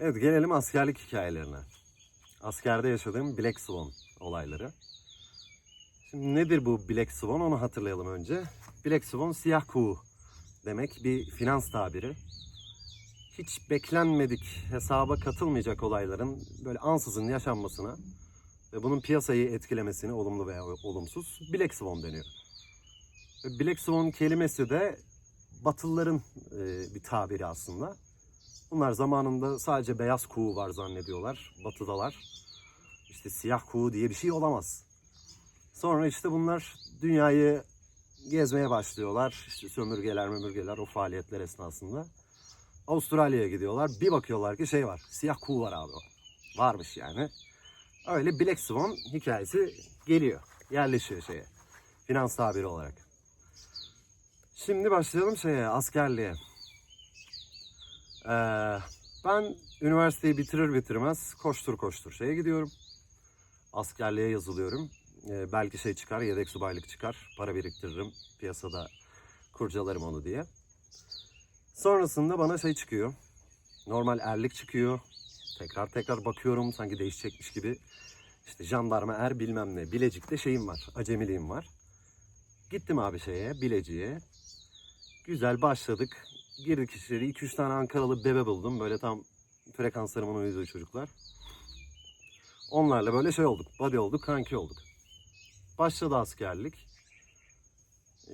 Evet gelelim askerlik hikayelerine. Askerde yaşadığım Black Swan olayları. Şimdi nedir bu Black Swan onu hatırlayalım önce. Black Swan siyah kuğu demek bir finans tabiri. Hiç beklenmedik hesaba katılmayacak olayların böyle ansızın yaşanmasına ve bunun piyasayı etkilemesini olumlu veya olumsuz Black Swan deniyor. Black Swan kelimesi de Batılıların e, bir tabiri aslında. Bunlar zamanında sadece beyaz kuğu var zannediyorlar. Batıdalar. İşte siyah kuğu diye bir şey olamaz. Sonra işte bunlar dünyayı gezmeye başlıyorlar. İşte sömürgeler mömürgeler o faaliyetler esnasında. Avustralya'ya gidiyorlar. Bir bakıyorlar ki şey var. Siyah kuğu var abi. Varmış yani. Öyle Black Swan hikayesi geliyor. Yerleşiyor şeye. Finans tabiri olarak. Şimdi başlayalım şeye, askerliğe. Ee, ben üniversiteyi bitirir bitirmez koştur koştur şeye gidiyorum. Askerliğe yazılıyorum. Ee, belki şey çıkar, yedek subaylık çıkar. Para biriktiririm, piyasada kurcalarım onu diye. Sonrasında bana şey çıkıyor. Normal erlik çıkıyor. Tekrar tekrar bakıyorum sanki değişecekmiş gibi. İşte jandarma er bilmem ne. Bilecik'te şeyim var, acemiliğim var. Gittim abi şeye, Bilecik'e. Güzel başladık. Girdik içeri. 2-3 tane Ankaralı bebe buldum. Böyle tam frekanslarımın uyduğu çocuklar. Onlarla böyle şey olduk. Buddy olduk, kanki olduk. Başladı askerlik.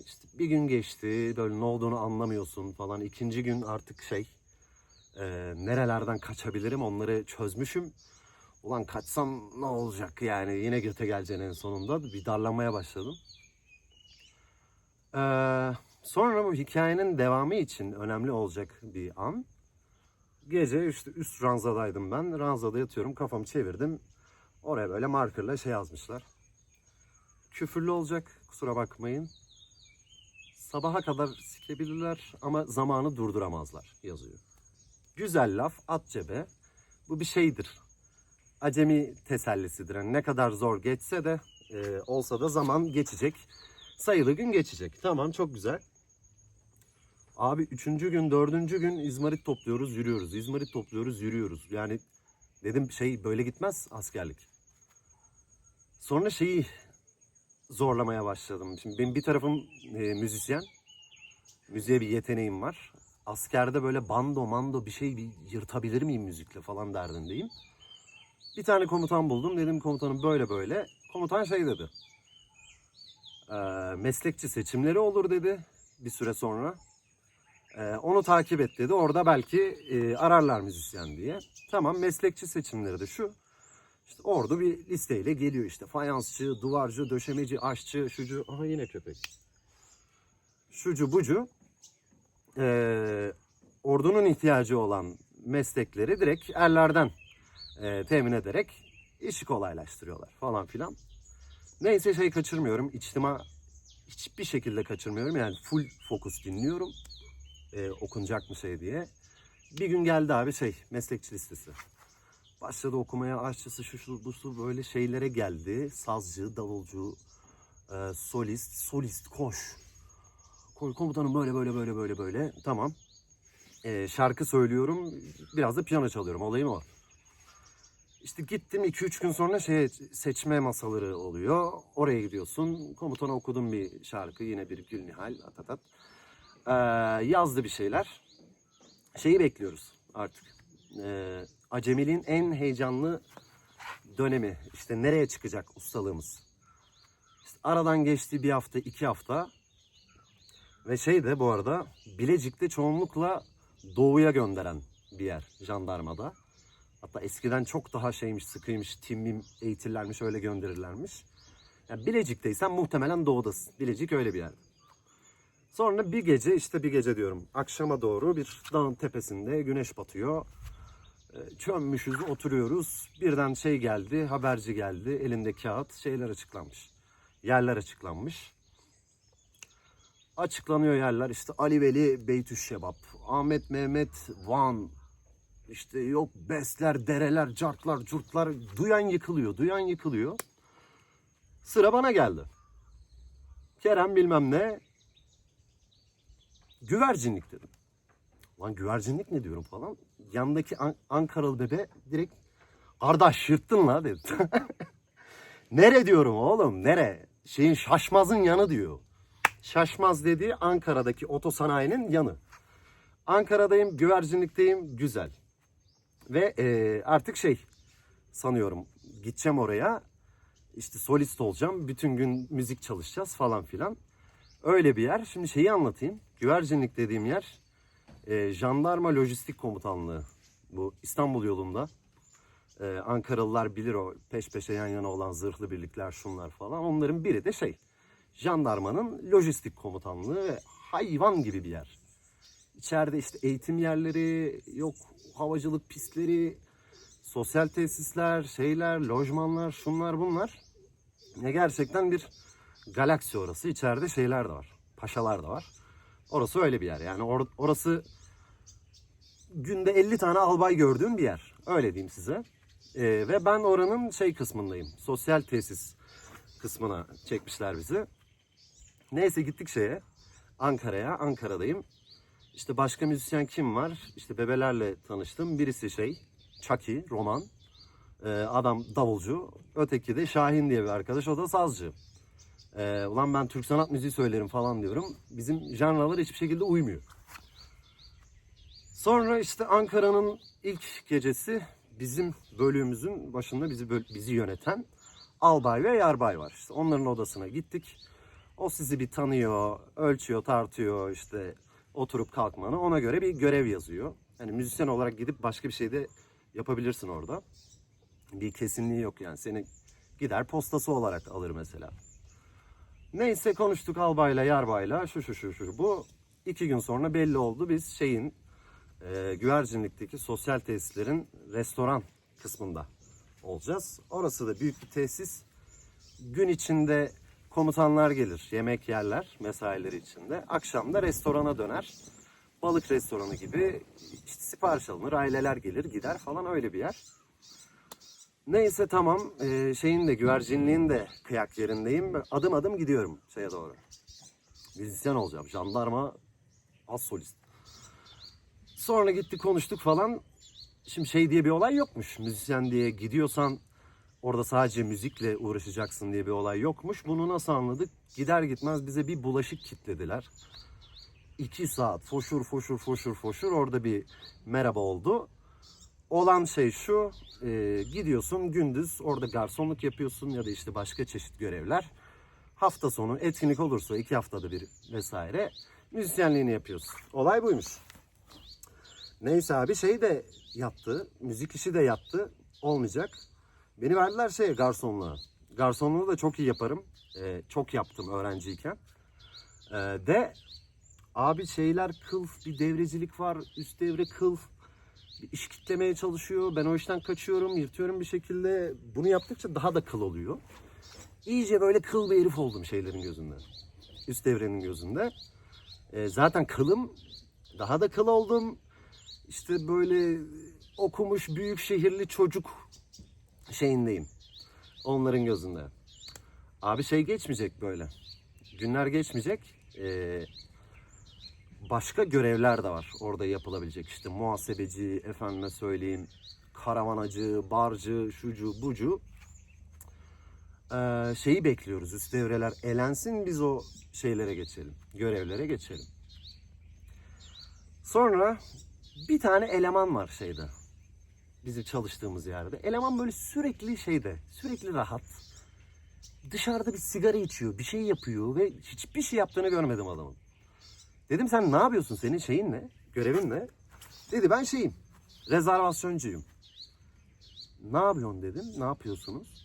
İşte bir gün geçti. Böyle ne olduğunu anlamıyorsun falan. İkinci gün artık şey... e, nerelerden kaçabilirim onları çözmüşüm. Ulan kaçsam ne olacak yani yine göte geleceğin en sonunda. Bir darlanmaya başladım. Ee, sonra bu hikayenin devamı için önemli olacak bir an. Gece işte üst ranzadaydım ben. Ranzada yatıyorum kafamı çevirdim. Oraya böyle markerla şey yazmışlar. Küfürlü olacak kusura bakmayın. Sabaha kadar sikebilirler ama zamanı durduramazlar yazıyor. Güzel laf at cebe. Bu bir şeydir. Acemi tesellisidir. Yani ne kadar zor geçse de e, olsa da zaman geçecek sayılı gün geçecek. Tamam çok güzel. Abi üçüncü gün, dördüncü gün izmarit topluyoruz, yürüyoruz. İzmarit topluyoruz, yürüyoruz. Yani dedim şey böyle gitmez askerlik. Sonra şeyi zorlamaya başladım. Şimdi benim bir tarafım e, müzisyen. Müziğe bir yeteneğim var. Askerde böyle bando mando bir şey bir yırtabilir miyim müzikle falan derdindeyim. Bir tane komutan buldum. Dedim komutanım böyle böyle. Komutan şey dedi e, meslekçi seçimleri olur dedi bir süre sonra. E, onu takip et dedi. Orada belki e, ararlar müzisyen diye. Tamam meslekçi seçimleri de şu. İşte orada bir listeyle geliyor işte fayansçı, duvarcı, döşemeci, aşçı, şucu. Aha yine köpek. Şucu bucu. E, ordunun ihtiyacı olan meslekleri direkt erlerden e, temin ederek işi kolaylaştırıyorlar falan filan. Neyse şey kaçırmıyorum. İçtima hiçbir şekilde kaçırmıyorum. Yani full fokus dinliyorum. Ee, okunacak mı şey diye. Bir gün geldi abi şey meslekçi listesi. Başladı okumaya aşçısı şu şu bu su böyle şeylere geldi. Sazcı, davulcu, e, solist, solist koş. Koy komutanım böyle böyle böyle böyle böyle. Tamam. Ee, şarkı söylüyorum. Biraz da piyano çalıyorum. Olayım o. İşte gittim 2-3 gün sonra şey seçme masaları oluyor. Oraya gidiyorsun. Komutana okudum bir şarkı. Yine bir Gül Nihal. Atatat. Ee, yazdı bir şeyler. Şeyi bekliyoruz artık. Ee, acemiliğin en heyecanlı dönemi. İşte nereye çıkacak ustalığımız. İşte aradan geçti bir hafta, iki hafta. Ve şey de bu arada Bilecik'te çoğunlukla doğuya gönderen bir yer jandarmada. Hatta eskiden çok daha şeymiş, sıkıymış, timmim eğitirlermiş, öyle gönderirlermiş. Yani Bilecik'teysen muhtemelen doğudasın. Bilecik öyle bir yer. Sonra bir gece, işte bir gece diyorum, akşama doğru bir dağın tepesinde güneş batıyor. Ee, Çömmüşüz, oturuyoruz. Birden şey geldi, haberci geldi. Elinde kağıt, şeyler açıklanmış. Yerler açıklanmış. Açıklanıyor yerler. İşte Ali Veli Beytüşşebap, Ahmet Mehmet Van, işte yok besler, dereler, cartlar, curtlar duyan yıkılıyor, duyan yıkılıyor. Sıra bana geldi. Kerem bilmem ne. Güvercinlik dedim. Lan güvercinlik ne diyorum falan. Yandaki An- Ankaralı bebe direkt kardeş yırttın la dedi. nere diyorum oğlum nere? Şeyin şaşmazın yanı diyor. Şaşmaz dediği Ankara'daki otosanayinin yanı. Ankara'dayım, güvercinlikteyim, güzel. Ve e, artık şey sanıyorum gideceğim oraya. İşte solist olacağım. Bütün gün müzik çalışacağız falan filan. Öyle bir yer. Şimdi şeyi anlatayım. Güvercinlik dediğim yer e, Jandarma Lojistik Komutanlığı. Bu İstanbul yolunda. E, Ankaralılar bilir o peş peşe yan yana olan zırhlı birlikler şunlar falan. Onların biri de şey jandarmanın lojistik komutanlığı ve hayvan gibi bir yer. İçeride işte eğitim yerleri, yok havacılık pistleri, sosyal tesisler, şeyler, lojmanlar, şunlar bunlar. Ne gerçekten bir galaksi orası. İçeride şeyler de var. Paşalar da var. Orası öyle bir yer. Yani or- orası günde 50 tane albay gördüğüm bir yer. Öyle diyeyim size. Ee, ve ben oranın şey kısmındayım. Sosyal tesis kısmına çekmişler bizi. Neyse gittik şeye. Ankara'ya. Ankara'dayım. İşte başka müzisyen kim var? İşte bebelerle tanıştım. Birisi şey, Chucky, Roman. Ee, adam davulcu. Öteki de Şahin diye bir arkadaş. O da sazcı. Ee, ulan ben Türk sanat müziği söylerim falan diyorum. Bizim janralar hiçbir şekilde uymuyor. Sonra işte Ankara'nın ilk gecesi bizim bölüğümüzün başında bizi bizi yöneten albay ve yarbay var. İşte onların odasına gittik. O sizi bir tanıyor, ölçüyor, tartıyor işte oturup kalkmanı. Ona göre bir görev yazıyor. Yani müzisyen olarak gidip başka bir şey de yapabilirsin orada. Bir kesinliği yok yani. Seni gider postası olarak alır mesela. Neyse konuştuk albayla yarbayla şu şu şu şu bu. iki gün sonra belli oldu biz şeyin e, güvercinlikteki sosyal tesislerin restoran kısmında olacağız. Orası da büyük bir tesis. Gün içinde komutanlar gelir, yemek yerler mesaileri içinde. Akşam da restorana döner. Balık restoranı gibi işte sipariş alınır, aileler gelir gider falan öyle bir yer. Neyse tamam ee, şeyin de güvercinliğin de kıyak yerindeyim. Adım adım gidiyorum şeye doğru. Müzisyen olacağım. Jandarma az solist. Sonra gittik konuştuk falan. Şimdi şey diye bir olay yokmuş. Müzisyen diye gidiyorsan orada sadece müzikle uğraşacaksın diye bir olay yokmuş. Bunu nasıl anladık? Gider gitmez bize bir bulaşık kitlediler. İki saat foşur foşur foşur foşur orada bir merhaba oldu. Olan şey şu, e, gidiyorsun gündüz orada garsonluk yapıyorsun ya da işte başka çeşit görevler. Hafta sonu etkinlik olursa iki haftada bir vesaire müzisyenliğini yapıyorsun. Olay buymuş. Neyse abi şey de yattı, müzik işi de yattı. Olmayacak. Beni verdiler şeye garsonluğa. Garsonluğu da çok iyi yaparım. E, çok yaptım öğrenciyken. E, de abi şeyler kıl, bir devrecilik var, üst devre kıl bir iş kitlemeye çalışıyor. Ben o işten kaçıyorum, yırtıyorum bir şekilde. Bunu yaptıkça daha da kıl oluyor. İyice böyle kıl bir herif oldum şeylerin gözünde. Üst devrenin gözünde. Ee, zaten kılım daha da kıl oldum. İşte böyle okumuş büyük şehirli çocuk şeyindeyim. Onların gözünde. Abi şey geçmeyecek böyle. Günler geçmeyecek. Ee, başka görevler de var orada yapılabilecek. İşte muhasebeci, efendime söyleyeyim, karavanacı, barcı, şucu, bucu. Ee, şeyi bekliyoruz. Üst devreler elensin biz o şeylere geçelim. Görevlere geçelim. Sonra bir tane eleman var şeyde. Bizim çalıştığımız yerde. Eleman böyle sürekli şeyde, sürekli rahat. Dışarıda bir sigara içiyor, bir şey yapıyor ve hiçbir şey yaptığını görmedim adamın. Dedim sen ne yapıyorsun? Senin şeyin ne? Görevin ne? Dedi ben şeyim. Rezervasyoncuyum. Ne yapıyorsun dedim. Ne yapıyorsunuz?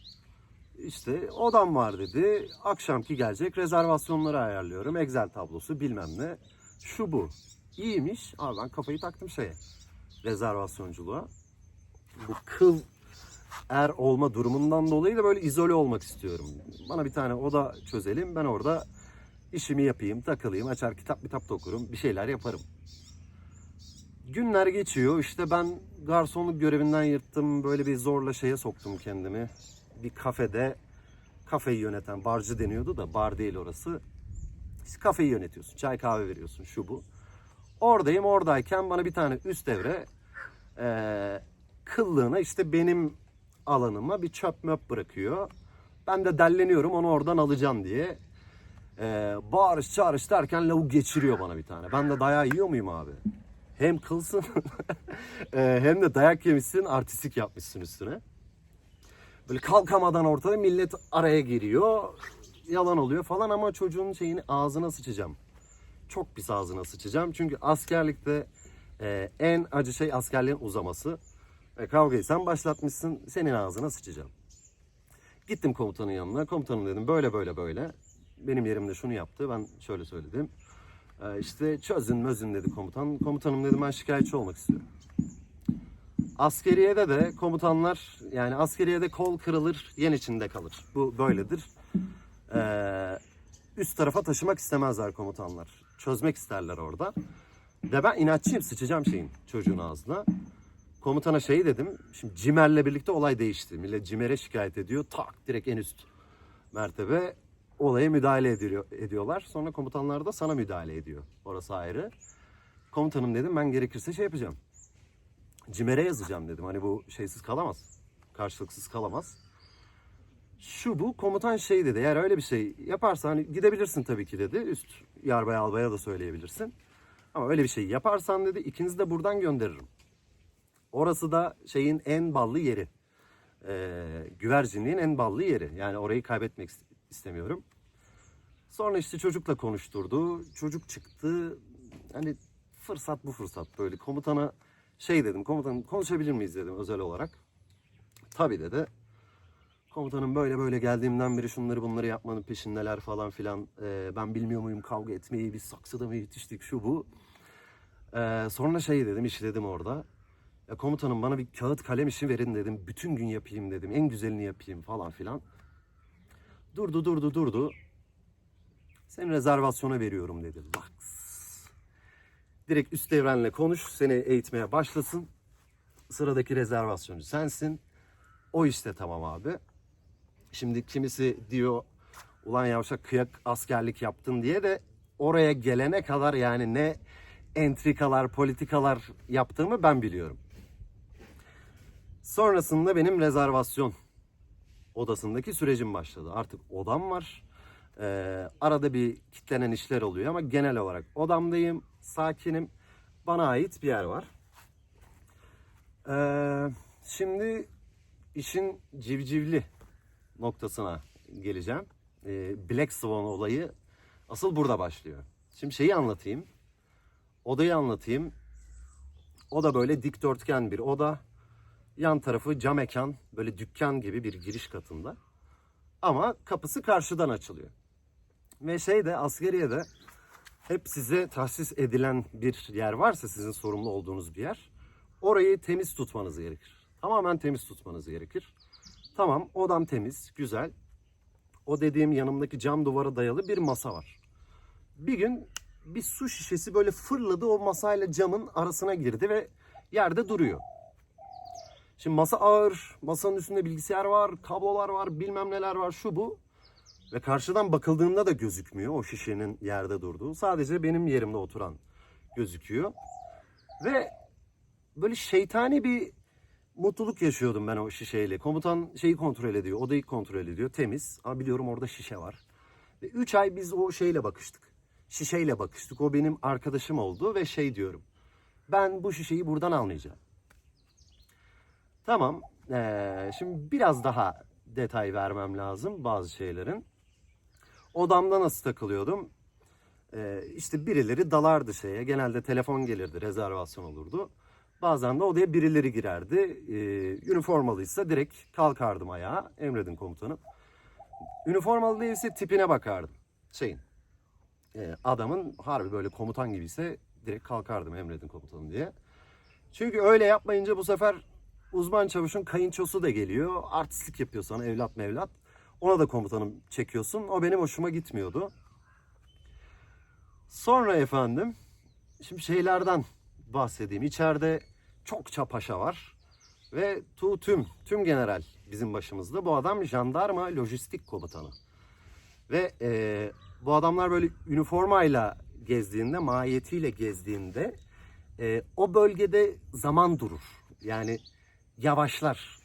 İşte odam var dedi. Akşamki gelecek rezervasyonları ayarlıyorum. Excel tablosu bilmem ne. Şu bu. İyiymiş. Abi ben kafayı taktım şeye. Rezervasyonculuğa. Bu kıl er olma durumundan dolayı da böyle izole olmak istiyorum. Bana bir tane oda çözelim. Ben orada işimi yapayım, takılayım, açar kitap kitap da okurum, bir şeyler yaparım. Günler geçiyor. İşte ben garsonluk görevinden yırttım. Böyle bir zorla şeye soktum kendimi. Bir kafede kafeyi yöneten barcı deniyordu da bar değil orası. İşte kafeyi yönetiyorsun. Çay kahve veriyorsun şu bu. Oradayım oradayken bana bir tane üst devre Ee, kıllığına işte benim alanıma bir çöp möp bırakıyor. Ben de delleniyorum onu oradan alacağım diye. Ee, bağırış çağırış derken lavuk geçiriyor bana bir tane. Ben de dayağı yiyor muyum abi? Hem kılsın ee, hem de dayak yemişsin artistik yapmışsın üstüne. Böyle kalkamadan ortada millet araya giriyor. Yalan oluyor falan ama çocuğun şeyini ağzına sıçacağım. Çok pis ağzına sıçacağım. Çünkü askerlikte e, en acı şey askerliğin uzaması. E, kavgayı sen başlatmışsın senin ağzına sıçacağım. Gittim komutanın yanına. Komutanım dedim böyle böyle böyle. Benim yerimde şunu yaptı. Ben şöyle söyledim. E, işte çözün mözün dedi komutan. Komutanım dedim ben şikayetçi olmak istiyorum. Askeriyede de komutanlar yani askeriyede kol kırılır yen içinde kalır. Bu böyledir. Ee, üst tarafa taşımak istemezler komutanlar. Çözmek isterler orada. Ve ben inatçıyım sıçacağım şeyin çocuğun ağzına. Komutana şey dedim. Şimdi Cimer'le birlikte olay değişti. Millet Cimer'e şikayet ediyor. Tak direkt en üst mertebe olaya müdahale ediyor, ediyorlar. Sonra komutanlar da sana müdahale ediyor. Orası ayrı. Komutanım dedim ben gerekirse şey yapacağım. Cimer'e yazacağım dedim. Hani bu şeysiz kalamaz. Karşılıksız kalamaz. Şu bu komutan şey dedi. Eğer öyle bir şey yaparsan hani gidebilirsin tabii ki dedi. Üst yarbay albaya da söyleyebilirsin. Ama öyle bir şey yaparsan dedi ikinizi de buradan gönderirim. Orası da şeyin en ballı yeri. Ee, güvercinliğin en ballı yeri. Yani orayı kaybetmek istemiyorum. Sonra işte çocukla konuşturdu. Çocuk çıktı. Hani fırsat bu fırsat böyle. Komutana şey dedim. Komutanım konuşabilir miyiz dedim özel olarak. Tabii dedi. Komutanım böyle böyle geldiğimden beri şunları bunları yapmanın peşindeler falan filan. Ee, ben bilmiyor muyum kavga etmeyi, biz saksıda mı yetiştik şu bu. Ee, sonra şey dedim, işledim orada. Ya komutanım bana bir kağıt kalem işi verin dedim. Bütün gün yapayım dedim. En güzelini yapayım falan filan. Durdu durdu durdu. Seni rezervasyona veriyorum dedi. Bak. Direkt üst devrenle konuş. Seni eğitmeye başlasın. Sıradaki rezervasyoncu sensin. O işte tamam abi. Şimdi kimisi diyor ulan yavşak kıyak askerlik yaptın diye de oraya gelene kadar yani ne entrikalar, politikalar yaptığımı ben biliyorum. Sonrasında benim rezervasyon odasındaki sürecim başladı. Artık odam var. Ee, arada bir kitlenen işler oluyor ama genel olarak odamdayım, sakinim. Bana ait bir yer var. Ee, şimdi işin civcivli noktasına geleceğim. Ee, Black Swan olayı asıl burada başlıyor. Şimdi şeyi anlatayım. Odayı anlatayım. O da böyle dikdörtgen bir oda. Yan tarafı cam mekan, böyle dükkan gibi bir giriş katında. Ama kapısı karşıdan açılıyor. Ve şey de askeriye de hep size tahsis edilen bir yer varsa sizin sorumlu olduğunuz bir yer. Orayı temiz tutmanız gerekir. Tamamen temiz tutmanız gerekir. Tamam odam temiz, güzel. O dediğim yanımdaki cam duvara dayalı bir masa var. Bir gün bir su şişesi böyle fırladı o masayla camın arasına girdi ve yerde duruyor. Şimdi masa ağır, masanın üstünde bilgisayar var, kablolar var, bilmem neler var, şu bu. Ve karşıdan bakıldığında da gözükmüyor o şişenin yerde durduğu. Sadece benim yerimde oturan gözüküyor. Ve böyle şeytani bir mutluluk yaşıyordum ben o şişeyle. Komutan şeyi kontrol ediyor, odayı kontrol ediyor. Temiz ama biliyorum orada şişe var. Ve 3 ay biz o şeyle bakıştık. Şişeyle bakıştık. O benim arkadaşım oldu ve şey diyorum. Ben bu şişeyi buradan almayacağım. Tamam. Ee, şimdi biraz daha detay vermem lazım bazı şeylerin. Odamda nasıl takılıyordum? Ee, işte birileri dalardı şeye. Genelde telefon gelirdi, rezervasyon olurdu. Bazen de odaya birileri girerdi. Ee, üniformalıysa direkt kalkardım ayağa. Emredin komutanım. Üniformalı değilse tipine bakardım. Şeyin. e, adamın harbi böyle komutan gibiyse direkt kalkardım emredin komutanım diye. Çünkü öyle yapmayınca bu sefer uzman çavuşun kayınçosu da geliyor. Artistlik yapıyor sana evlat mevlat. Ona da komutanım çekiyorsun. O benim hoşuma gitmiyordu. Sonra efendim şimdi şeylerden bahsedeyim. İçeride çokça paşa var. Ve Tu Tüm, Tüm General bizim başımızda. Bu adam jandarma lojistik komutanı. Ve e, bu adamlar böyle üniformayla gezdiğinde, mahiyetiyle gezdiğinde e, o bölgede zaman durur. Yani yavaşlar.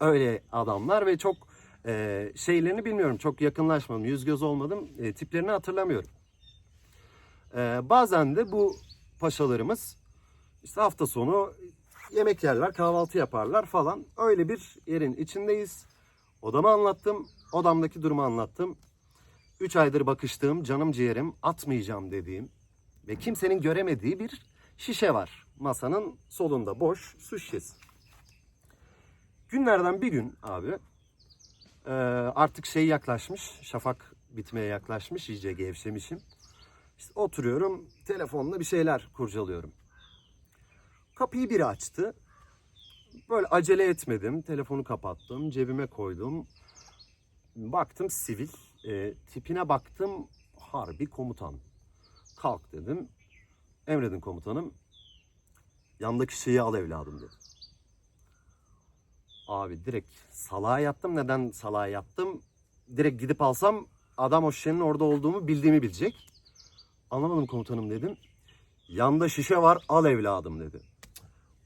Öyle adamlar ve çok e, şeylerini bilmiyorum. Çok yakınlaşmadım. Yüz göz olmadım. E, tiplerini hatırlamıyorum. E, bazen de bu paşalarımız işte hafta sonu yemek yerler, kahvaltı yaparlar falan. Öyle bir yerin içindeyiz. Odamı anlattım. Odamdaki durumu anlattım. 3 aydır bakıştığım, canım ciğerim atmayacağım dediğim ve kimsenin göremediği bir şişe var. Masanın solunda boş su şişesi. Günlerden bir gün abi e, artık şey yaklaşmış, şafak bitmeye yaklaşmış, iyice gevşemişim. İşte oturuyorum, telefonla bir şeyler kurcalıyorum. Kapıyı biri açtı. Böyle acele etmedim. Telefonu kapattım. Cebime koydum. Baktım sivil. E, tipine baktım. Harbi komutan. Kalk dedim. Emredin komutanım. Yandaki şeyi al evladım dedi. Abi direkt salağa yattım. Neden salağa yattım? Direkt gidip alsam adam o şişenin orada olduğumu bildiğimi bilecek. Anlamadım komutanım dedim. Yanda şişe var al evladım dedi.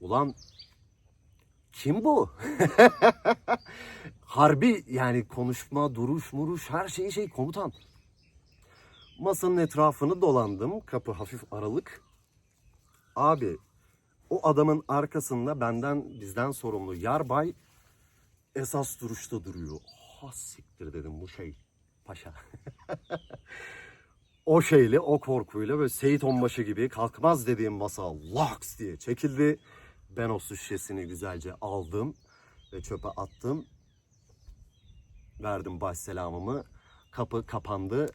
Ulan kim bu? Harbi yani konuşma, duruş, muruş her şey şey komutan. Masanın etrafını dolandım. Kapı hafif aralık. Abi o adamın arkasında benden bizden sorumlu yarbay esas duruşta duruyor. Ha siktir dedim bu şey paşa. o şeyle o korkuyla böyle Seyit Onbaşı gibi kalkmaz dediğim masa laks diye çekildi. Ben o su şişesini güzelce aldım ve çöpe attım. Verdim baş selamımı. Kapı kapandı.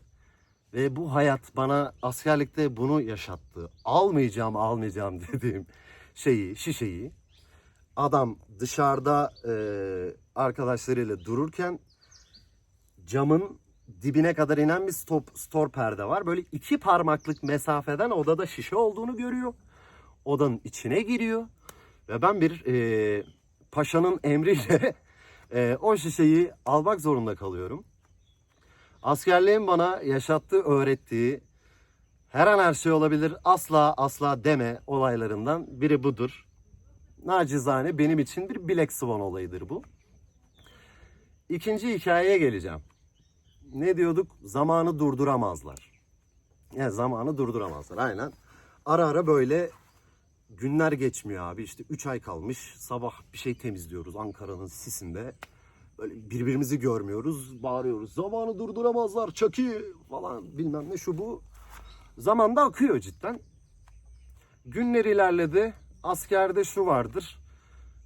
Ve bu hayat bana askerlikte bunu yaşattı. Almayacağım almayacağım dediğim şeyi, şişeyi. Adam dışarıda e, arkadaşlarıyla dururken camın dibine kadar inen bir stop, store perde var. Böyle iki parmaklık mesafeden odada şişe olduğunu görüyor. Odanın içine giriyor. Ve ben bir e, paşanın emriyle e, o şişeyi almak zorunda kalıyorum. Askerliğin bana yaşattığı, öğrettiği her an her şey olabilir asla asla deme olaylarından biri budur. Nacizane benim için bir Black Swan olayıdır bu. İkinci hikayeye geleceğim. Ne diyorduk? Zamanı durduramazlar. Yani zamanı durduramazlar aynen. Ara ara böyle günler geçmiyor abi. İşte 3 ay kalmış. Sabah bir şey temizliyoruz Ankara'nın sisinde. Böyle birbirimizi görmüyoruz. Bağırıyoruz. Zamanı durduramazlar. Çaki falan bilmem ne şu bu. Zaman da akıyor cidden. Günler ilerledi. Askerde şu vardır.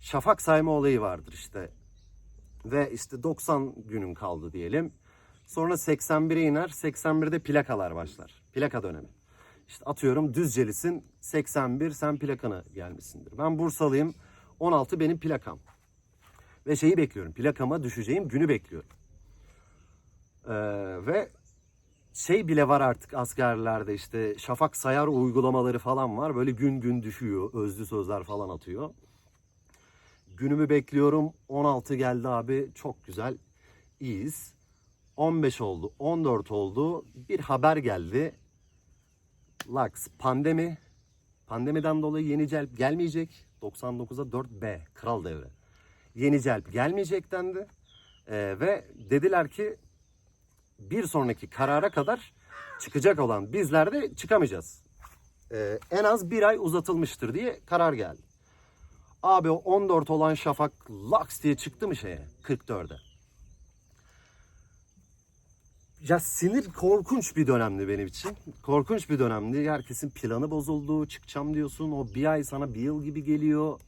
Şafak sayma olayı vardır işte. Ve işte 90 günün kaldı diyelim. Sonra 81'e iner. 81'de plakalar başlar. Plaka dönemi. İşte atıyorum Düzcelisin 81 sen plakana gelmişsindir. Ben Bursalıyım 16 benim plakam. Ve şeyi bekliyorum plakama düşeceğim günü bekliyorum. Ee, ve şey bile var artık askerlerde işte şafak sayar uygulamaları falan var. Böyle gün gün düşüyor özlü sözler falan atıyor. Günümü bekliyorum 16 geldi abi çok güzel iyiyiz. 15 oldu 14 oldu bir haber geldi. Lux pandemi. Pandemiden dolayı yeni celp gelmeyecek. 99'a 4B kral devre. Yeni celp gelmeyecek dendi. Ee, ve dediler ki bir sonraki karara kadar çıkacak olan bizler de çıkamayacağız. Ee, en az bir ay uzatılmıştır diye karar geldi. Abi o 14 olan şafak laks diye çıktı mı şeye 44'e. Ya sinir korkunç bir dönemdi benim için. Korkunç bir dönemdi. Herkesin planı bozuldu. Çıkacağım diyorsun. O bir ay sana bir yıl gibi geliyor.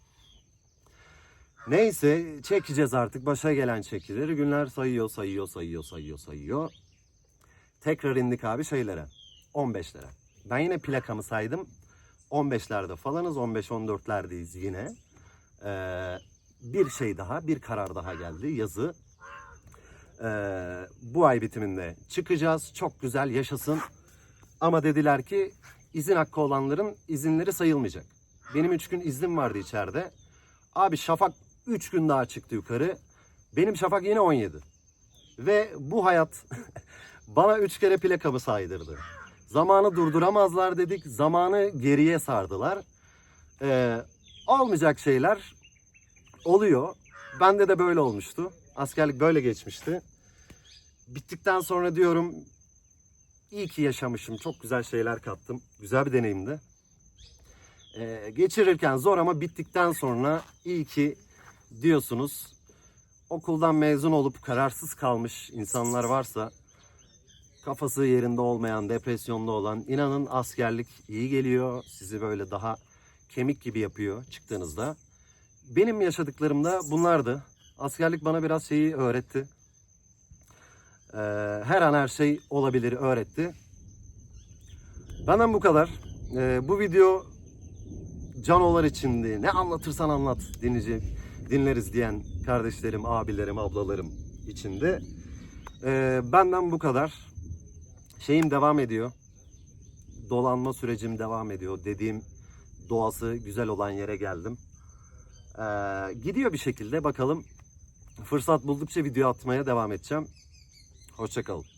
Neyse çekeceğiz artık. Başa gelen çekilir. Günler sayıyor, sayıyor, sayıyor, sayıyor, sayıyor. Tekrar indik abi şeylere. 15'lere. Ben yine plakamı saydım. 15'lerde falanız. 15-14'lerdeyiz yine. Ee, bir şey daha, bir karar daha geldi. Yazı. Ee, bu ay bitiminde çıkacağız. Çok güzel yaşasın. Ama dediler ki izin hakkı olanların izinleri sayılmayacak. Benim 3 gün iznim vardı içeride. Abi Şafak 3 gün daha çıktı yukarı. Benim Şafak yine 17. Ve bu hayat bana 3 kere plakamı saydırdı. Zamanı durduramazlar dedik. Zamanı geriye sardılar. Ee, olmayacak şeyler oluyor. Bende de böyle olmuştu. Askerlik böyle geçmişti. Bittikten sonra diyorum iyi ki yaşamışım. Çok güzel şeyler kattım. Güzel bir deneyimdi. Ee, geçirirken zor ama bittikten sonra iyi ki diyorsunuz. Okuldan mezun olup kararsız kalmış insanlar varsa kafası yerinde olmayan, depresyonda olan inanın askerlik iyi geliyor. Sizi böyle daha kemik gibi yapıyor çıktığınızda. Benim yaşadıklarım da bunlardı. Askerlik bana biraz şeyi öğretti. Ee, her an her şey olabilir öğretti. Benden bu kadar. Ee, bu video canolar içindi. Ne anlatırsan anlat dinleyecek, dinleriz diyen kardeşlerim, abilerim, ablalarım içinde. Ee, benden bu kadar. Şeyim devam ediyor. Dolanma sürecim devam ediyor. Dediğim doğası güzel olan yere geldim. Ee, gidiyor bir şekilde bakalım. Fırsat buldukça video atmaya devam edeceğim. Hoşçakalın.